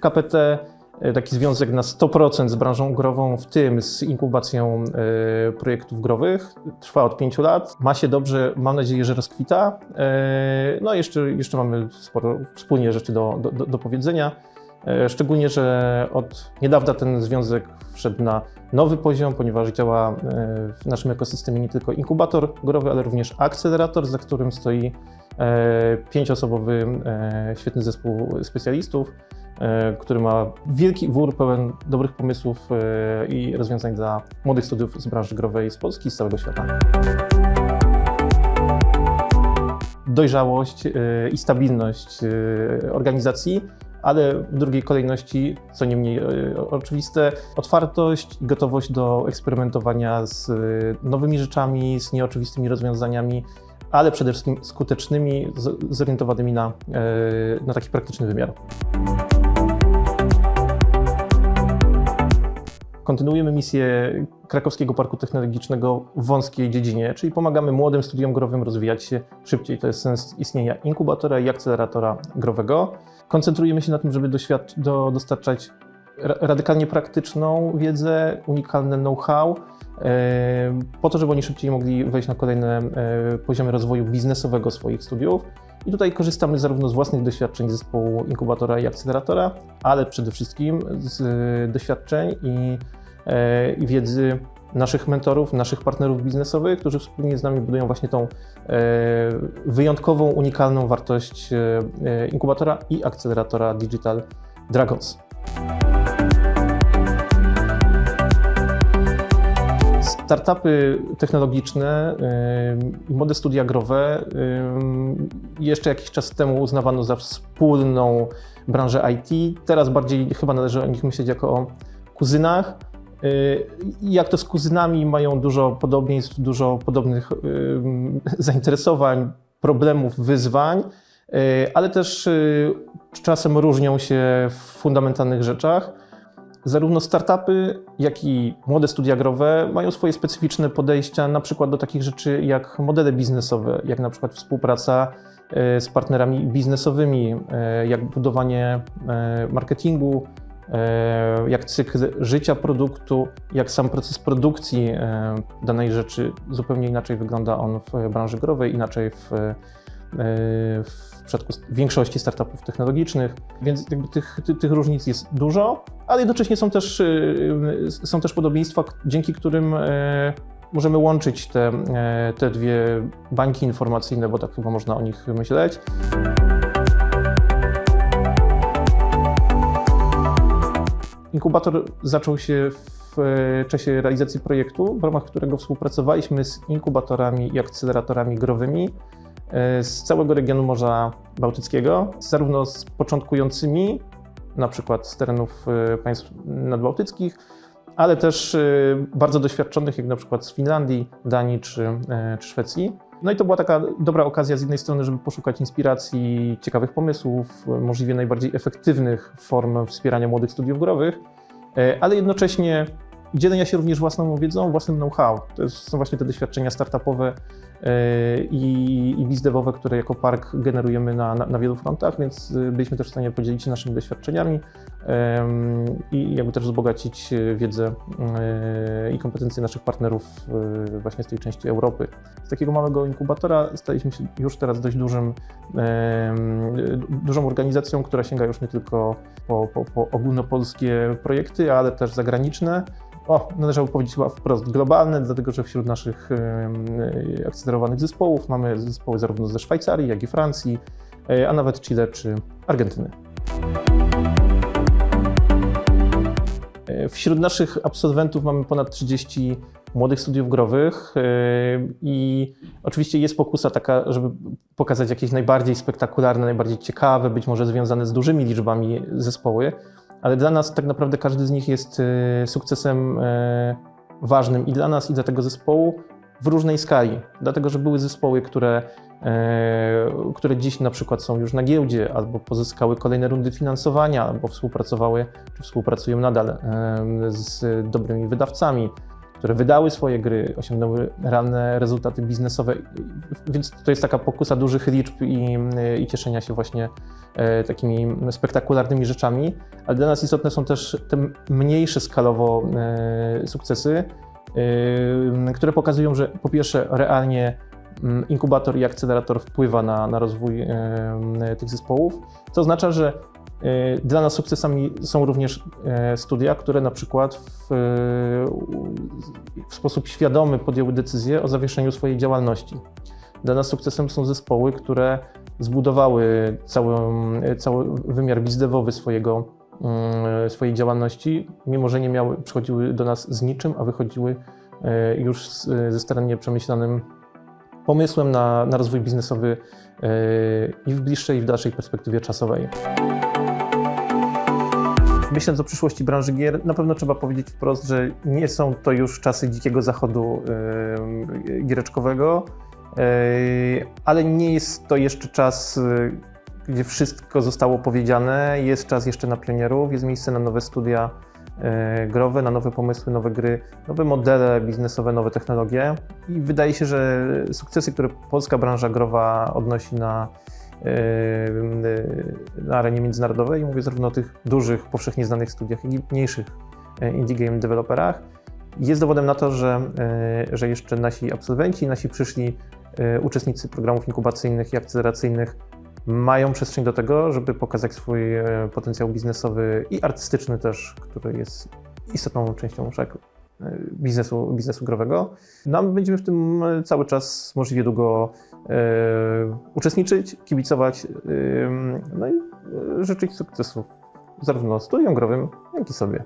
KPT e, taki związek na 100% z branżą grową, w tym z inkubacją e, projektów growych, trwa od 5 lat. Ma się dobrze, mam nadzieję, że rozkwita. E, No jeszcze, jeszcze mamy sporo wspólnie rzeczy do, do, do- powiedzenia. Szczególnie, że od niedawna ten związek wszedł na nowy poziom, ponieważ działa w naszym ekosystemie nie tylko inkubator growy, ale również akcelerator, za którym stoi pięcioosobowy e, świetny zespół specjalistów, e, który ma wielki wór pełen dobrych pomysłów e, i rozwiązań dla młodych studiów z branży growej z Polski i z całego świata. Dojrzałość e, i stabilność e, organizacji, ale w drugiej kolejności, co nie mniej e, oczywiste, otwartość i gotowość do eksperymentowania z e, nowymi rzeczami, z nieoczywistymi rozwiązaniami, ale przede wszystkim skutecznymi, zorientowanymi na, e, na taki praktyczny wymiar. Kontynuujemy misję Krakowskiego Parku Technologicznego w wąskiej dziedzinie, czyli pomagamy młodym studiom growym rozwijać się szybciej. To jest sens istnienia inkubatora i akceleratora growego. Koncentrujemy się na tym, żeby do, dostarczać radykalnie praktyczną wiedzę, unikalne know-how, e, po to, żeby oni szybciej mogli wejść na kolejne e, poziomy rozwoju biznesowego swoich studiów. I tutaj korzystamy zarówno z własnych doświadczeń zespołu inkubatora i akceleratora, ale przede wszystkim z e, doświadczeń i, i wiedzy naszych mentorów, naszych partnerów biznesowych, którzy wspólnie z nami budują właśnie tą wyjątkową, unikalną wartość inkubatora i akceleratora Digital Dragons. Startupy technologiczne y, młode studia growe y, jeszcze jakiś czas temu uznawano za wspólną branżę IT. Teraz bardziej chyba należy o nich myśleć jako o kuzynach. Y, Jak to z kuzynami mają dużo podobieństw, dużo podobnych zainteresowań, problemów, wyzwań, ale też czasem różnią się w fundamentalnych rzeczach. Zarówno startupy, jak i młode studia growe mają swoje specyficzne podejścia, na przykład do takich rzeczy jak modele biznesowe, jak na przykład współpraca e, z partnerami biznesowymi, e, jak budowanie e, marketingu, jak cykl życia produktu, jak sam proces produkcji danej rzeczy. Zupełnie inaczej wygląda on w branży growej, inaczej w, w przypadku większości startupów technologicznych, więc tych, ty, tych różnic jest dużo, ale jednocześnie są też, y, są też podobieństwa, dzięki którym e, możemy łączyć te, e, te dwie bańki informacyjne, bo tak chyba można o nich myśleć. Inkubator zaczął się w e, czasie realizacji projektu, w ramach którego współpracowaliśmy z inkubatorami i akceleratorami growymi e, z całego regionu Morza Bałtyckiego, zarówno z początkującymi, na przykład z terenów e, państw nadbałtyckich, ale też e, bardzo doświadczonych, jak na przykład z Finlandii, Danii czy, e, czy Szwecji. No i to była taka dobra okazja z jednej strony, żeby poszukać inspiracji, ciekawych pomysłów, e, możliwie najbardziej efektywnych form wspierania młodych studiów growych, e, ale jednocześnie dzielenia się również własną wiedzą, własnym know-how. To są właśnie te doświadczenia startupowe e, i, i bizdewowe, które jako park generujemy na, na, na wielu frontach, więc e, byliśmy też w stanie podzielić się naszymi doświadczeniami i jakby też wzbogacić e, wiedzę e, i kompetencje naszych partnerów właśnie z tej części Europy. Z takiego małego inkubatora staliśmy się już teraz dość dużym, dużą organizacją, która sięga już nie tylko po, po, po ogólnopolskie projekty, ale też zagraniczne. O, należało powiedzieć chyba wprost globalne, dlatego że wśród naszych e, akcelerowanych zespołów mamy zespoły zarówno ze Szwajcarii, jak i Francji, e, a nawet Chile czy Argentyny. E, Wśród naszych absolwentów mamy ponad 30 młodych studiów growych i oczywiście jest pokusa taka, żeby pokazać jakieś najbardziej spektakularne, najbardziej ciekawe, być może związane z dużymi liczbami zespoły, ale dla nas tak naprawdę każdy z nich jest e, sukcesem e, ważnym i dla nas, i dla tego zespołu w różnej skali. Dlatego, że były zespoły, które, e, które dziś na przykład są już na giełdzie, albo pozyskały kolejne rundy finansowania, albo współpracowały, czy współpracują nadal z dobrymi wydawcami. Które wydały swoje gry, osiągnęły realne rezultaty biznesowe, więc to jest taka pokusa dużych liczb i, i cieszenia się właśnie e, takimi spektakularnymi rzeczami, ale dla nas istotne są też te mniejsze skalowo e, sukcesy, e, które pokazują, że po pierwsze realnie inkubator i akcelerator wpływa na, na rozwój e, tych zespołów, co oznacza, że dla nas sukcesami są również e, studia, które na przykład w, e, w sposób świadomy podjęły decyzję o zawieszeniu swojej działalności. Dla nas sukcesem są zespoły, które zbudowały cały, cały wymiar bizdewowy swojego, swojej działalności, mimo że nie miały, przychodziły do nas z niczym, a wychodziły już z, ze starannie przemyślanym pomysłem na, na rozwój biznesowy i w bliższej, i w dalszej perspektywie czasowej. Myśląc o przyszłości branży gier, na pewno trzeba powiedzieć wprost, że nie są to już czasy dzikiego zachodu giereczkowego, e, ale nie jest to jeszcze czas, e, gdzie wszystko zostało powiedziane. Jest czas jeszcze na pionierów, jest miejsce na nowe studia e, growe, na nowe pomysły, nowe gry, nowe modele biznesowe, nowe technologie. I wydaje się, że sukcesy, które polska branża growa odnosi na, na arenie międzynarodowej, mówię zarówno o tych dużych, powszechnie znanych studiach, jak i mniejszych e, indie game deweloperach, jest dowodem na to, że, e, że jeszcze nasi absolwenci, nasi przyszli e, uczestnicy programów inkubacyjnych i akceleracyjnych mają przestrzeń do tego, żeby pokazać swój potencjał biznesowy i artystyczny też, który jest istotną częścią wszak e, biznesu, biznesu growego. Nam będziemy w tym e, cały czas możliwie długo e, uczestniczyć, kibicować, e, no i e, życzyć sukcesów zarówno studiom growym, jak i sobie.